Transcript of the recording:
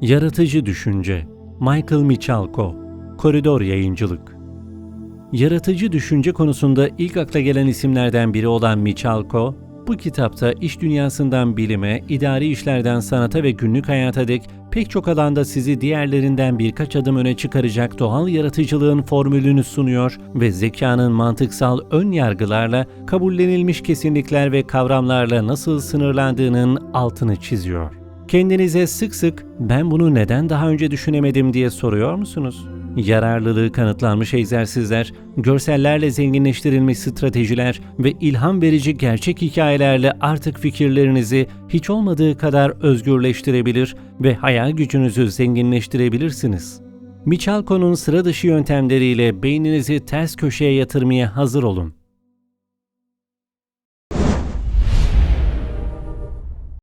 Yaratıcı Düşünce Michael Michalko Koridor Yayıncılık Yaratıcı düşünce konusunda ilk akla gelen isimlerden biri olan Michalko, bu kitapta iş dünyasından bilime, idari işlerden sanata ve günlük hayata dek pek çok alanda sizi diğerlerinden birkaç adım öne çıkaracak doğal yaratıcılığın formülünü sunuyor ve zekanın mantıksal ön yargılarla, kabullenilmiş kesinlikler ve kavramlarla nasıl sınırlandığının altını çiziyor. Kendinize sık sık ben bunu neden daha önce düşünemedim diye soruyor musunuz? Yararlılığı kanıtlanmış egzersizler, görsellerle zenginleştirilmiş stratejiler ve ilham verici gerçek hikayelerle artık fikirlerinizi hiç olmadığı kadar özgürleştirebilir ve hayal gücünüzü zenginleştirebilirsiniz. Michalko'nun sıra dışı yöntemleriyle beyninizi ters köşeye yatırmaya hazır olun.